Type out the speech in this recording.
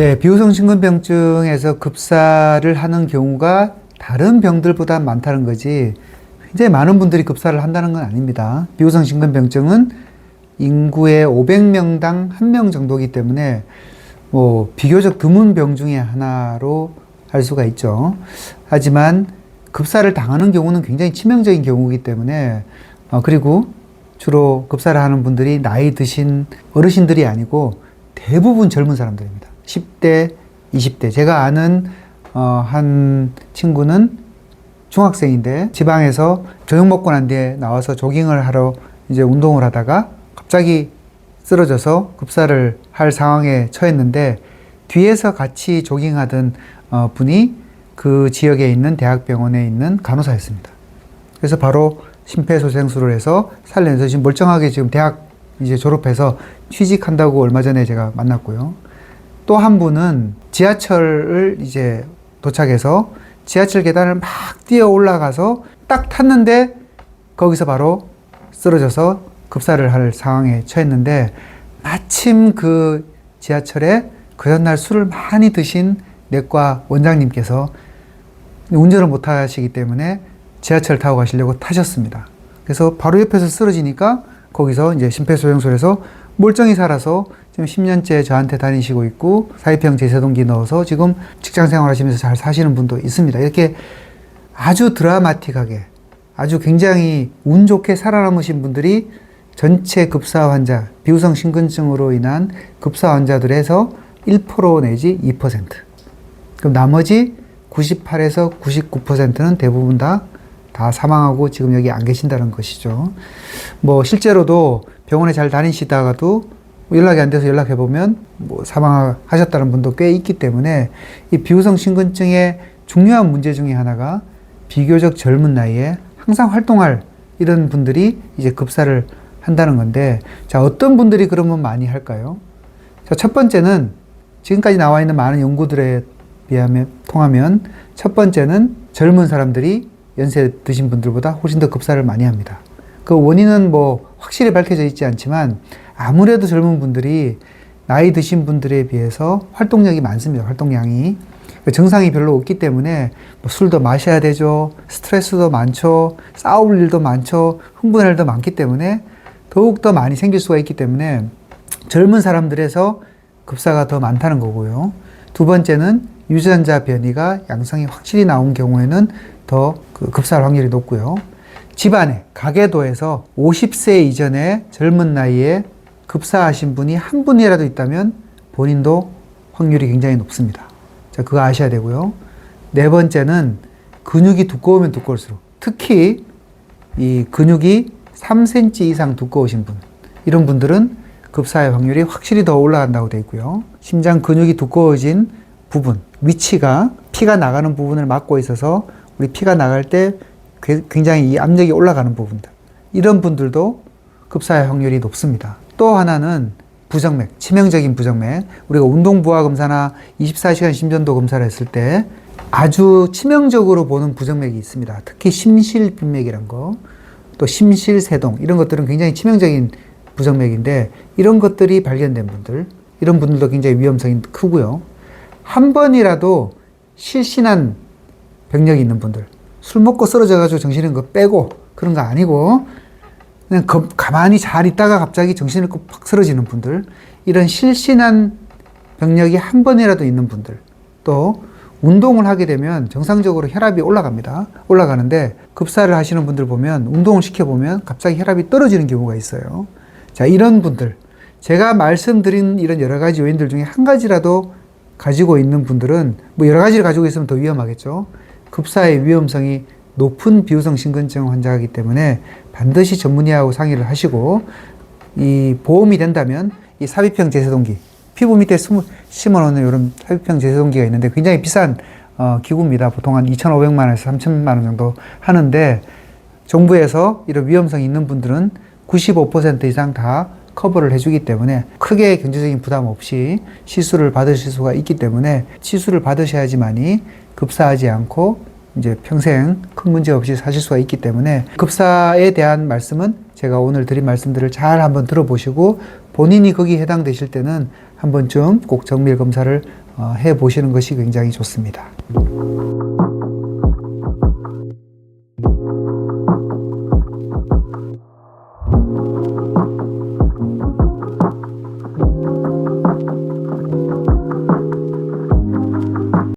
네, 비후성 심근병증에서 급사를 하는 경우가 다른 병들보다 많다는 거지 굉장히 많은 분들이 급사를 한다는 건 아닙니다. 비후성 심근병증은 인구의 500명당 1명 정도이기 때문에 뭐 비교적 드문 병 중에 하나로 할 수가 있죠. 하지만 급사를 당하는 경우는 굉장히 치명적인 경우이기 때문에 어, 그리고 주로 급사를 하는 분들이 나이 드신 어르신들이 아니고 대부분 젊은 사람들입니다. 10대, 20대. 제가 아는 어, 한 친구는 중학생인데 지방에서 저녁 먹고 난 뒤에 나와서 조깅을 하러 이제 운동을 하다가 갑자기 쓰러져서 급사를 할 상황에 처했는데 뒤에서 같이 조깅하던 어, 분이 그 지역에 있는 대학병원에 있는 간호사였습니다. 그래서 바로 심폐소생술을 해서 살려내서 지금 멀쩡하게 지금 대학 이제 졸업해서 취직한다고 얼마 전에 제가 만났고요. 또 한 분은 지하철을 이제 도착해서 지하철 계단을 막 뛰어 올라가서 딱 탔는데 거기서 바로 쓰러져서 급사를 할 상황에 처했는데 마침 그 지하철에 그 전날 술을 많이 드신 내과 원장님께서 운전을 못 하시기 때문에 지하철 타고 가시려고 타셨습니다. 그래서 바로 옆에서 쓰러지니까 거기서 이제 심폐소생술에서 멀쩡히 살아서 지금 10년째 저한테 다니시고 있고 사회평 제세동기 넣어서 지금 직장 생활하시면서 잘 사시는 분도 있습니다. 이렇게 아주 드라마틱하게 아주 굉장히 운 좋게 살아남으신 분들이 전체 급사 환자, 비후성 심근증으로 인한 급사 환자들에서 1% 내지 2%. 그럼 나머지 98에서 99%는 대부분 다, 다 사망하고 지금 여기 안 계신다는 것이죠. 뭐 실제로도 병원에 잘 다니시다가도 연락이 안 돼서 연락해 보면 뭐 사망하셨다는 분도 꽤 있기 때문에 이 비후성 심근증의 중요한 문제 중에 하나가 비교적 젊은 나이에 항상 활동할 이런 분들이 이제 급사를 한다는 건데 자 어떤 분들이 그러면 많이 할까요? 자 첫 번째는 지금까지 나와 있는 많은 연구들에 비하면 통하면 첫 번째는 젊은 사람들이 연세 드신 분들보다 훨씬 더 급사를 많이 합니다. 그 원인은 뭐 확실히 밝혀져 있지 않지만 아무래도 젊은 분들이 나이 드신 분들에 비해서 활동량이 많습니다. 활동량이. 정상이 별로 없기 때문에 뭐 술도 마셔야 되죠. 스트레스도 많죠. 싸울 일도 많죠. 흥분할 일도 많기 때문에 더욱더 많이 생길 수가 있기 때문에 젊은 사람들에서 급사가 더 많다는 거고요. 두 번째는 유전자 변이가 양성이 확실히 나온 경우에는 더그 급사할 확률이 높고요. 집안에, 가계도에서 50세 이전에 젊은 나이에 급사하신 분이 한 분이라도 있다면 본인도 확률이 굉장히 높습니다. 자, 그거 아셔야 되고요. 네 번째는 근육이 두꺼우면 두꺼울수록 특히 이 근육이 3cm 이상 두꺼우신 분, 이런 분들은 급사의 확률이 확실히 더 올라간다고 되어 있고요. 심장 근육이 두꺼워진 부분, 위치가 피가 나가는 부분을 막고 있어서 우리 피가 나갈 때 굉장히 이 압력이 올라가는 부분들. 이런 분들도 급사의 확률이 높습니다. 또 하나는 부정맥, 치명적인 부정맥. 우리가 운동부하 검사나 24시간 심전도 검사를 했을 때 아주 치명적으로 보는 부정맥이 있습니다. 특히 심실빈맥이란 거, 또 심실세동 이런 것들은 굉장히 치명적인 부정맥인데 이런 것들이 발견된 분들, 이런 분들도 굉장히 위험성이 크고요. 한 번이라도 실신한 병력이 있는 분들, 술 먹고 쓰러져가지고 정신인 거 빼고 그런 거 아니고 그냥 가만히 잘 있다가 갑자기 정신을 팍 쓰러지는 분들, 이런 실신한 병력이 한 번이라도 있는 분들, 또 운동을 하게 되면 정상적으로 혈압이 올라갑니다. 올라가는데 급사를 하시는 분들 보면 운동을 시켜보면 갑자기 혈압이 떨어지는 경우가 있어요. 자, 이런 분들. 제가 말씀드린 이런 여러 가지 요인들 중에 한 가지라도 가지고 있는 분들은 뭐 여러 가지를 가지고 있으면 더 위험하겠죠. 급사의 위험성이 높은 비후성 심근증 환자이기 때문에 반드시 전문의하고 상의를 하시고 이 보험이 된다면 이 삽입형 제세동기 피부 밑에 심어놓는 이런 삽입형 제세동기가 있는데 굉장히 비싼 어, 기구입니다. 보통 한 2,500만 원에서 3,000만 원 정도 하는데 정부에서 이런 위험성이 있는 분들은 95% 이상 다 커버를 해주기 때문에 크게 경제적인 부담 없이 시술을 받으실 수가 있기 때문에 시술을 받으셔야지만이 급사하지 않고 이제 평생 큰 문제 없이 사실 수가 있기 때문에 급사에 대한 말씀은 제가 오늘 드린 말씀들을 잘 한번 들어보시고 본인이 거기 해당되실 때는 한 번쯤 꼭 정밀 검사를 어, 해 보시는 것이 굉장히 좋습니다.